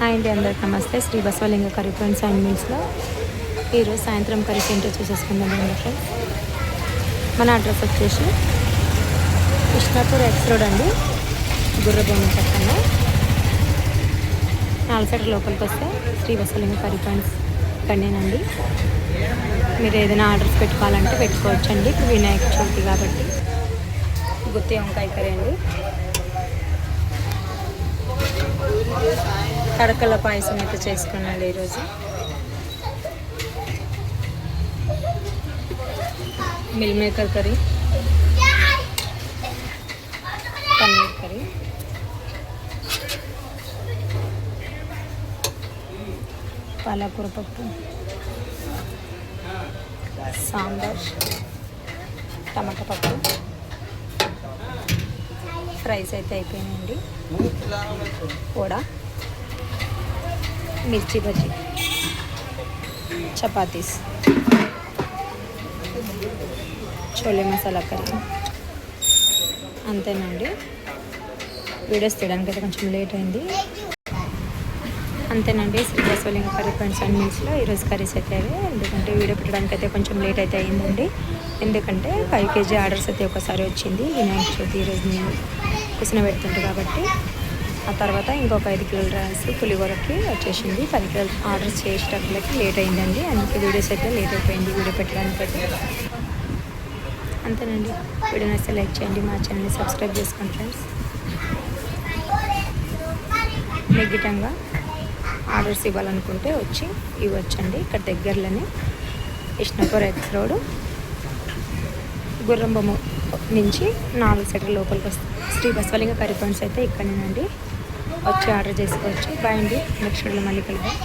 Hi అండి అందరికి నమస్తే. Sri Basavalinga curry friends and మీల్స్లో ఈరోజు సాయంత్రం కర్రీ ఏంటో చూసేసుకుందాం అండి ఫ్రెండ్స్. మన అడ్రస్ వచ్చేసి కృష్ణాపూర్ ఎక్స్ రోడ్ అండి. గుర్రబొమ్మ పక్కన. నాలుగు లోపలికి వస్తే శ్రీ బసవలింగ కర్రీ ఫ్రెండ్స్ ఇక్కడనేనండి మీరు ఏదైనా ఆర్డర్స్ పెట్టుకోవాలంటే పెట్టుకోవచ్చండి. ఇప్పుడు వినాయక చవితి కాబట్టి గుత్తి వంకాయ కర్రీ అండి. కడకల పాయసం అయితే చేసుకున్నాను ఈరోజు. Meal maker curry. Paneer curry. పాలకూర పప్పు. సాంబార్. టమాటా పప్పు. ఫ్రైస్ అయితే అయిపోయినాయండి. కూడా మిర్చి బజ్జీ. చపాతీస్. చోలే మసాలా కర్రీ. అంతేనండి. వీడియోస్ తీయడానికి అయితే కొంచెం లేట్ అయింది. అంతేనండి. శ్రీ కర్రీ ఫ్రెండ్స్ అండ్ మీల్స్లో ఈరోజు కర్రీస్ అయితే అవి. ఎందుకంటే వీడియో పెట్టడానికి అయితే కొంచెం లేట్ అయితే అయిందండి. ఎందుకంటే ఫైవ్ కేజీ ఆర్డర్స్ అయితే ఒకసారి వచ్చింది. వినాయక చవితి ఈరోజు నేను కుసిన పెడుతుంటారు కాబట్టి. ఆ తర్వాత ఇంకొక ఐదు కిలోల రైస్ పులిహోరకి వచ్చేసింది. పది కిలోలు ఆర్డర్ చేసేటప్పటికి లేట్ అయిందండి. అందుకే వీడియోస్ అయితే లేట్ అయిపోయింది. వీడియో పెట్టడానికి అయితే. అంతేనండి. వీడియో నచ్చితే లైక్ చేయండి. మా ఛానల్ని సబ్స్క్రైబ్ చేసుకోండి ఫ్రెండ్స్. నెగ్గిటంగా ఆర్డర్స్ ఇవ్వాలనుకుంటే వచ్చి ఇవ్వచ్చండి. ఇక్కడ దగ్గరలోనే కృష్ణపూర్ ఎక్స్ రోడ్. గుర్రంబొమ్మ నుంచి నాలుగు సెటర్ లోపలికి వస్తుంది. శ్రీ బస్వలింగ కర్రీ పాయింట్స్ అయితే ఇక్కడనేనండి. వచ్చి ఆర్డర్ చేసుకోవచ్చు. బాయ్ అండి. నెక్స్ట్ వీడియోలో మళ్ళీ కలుద్దాం.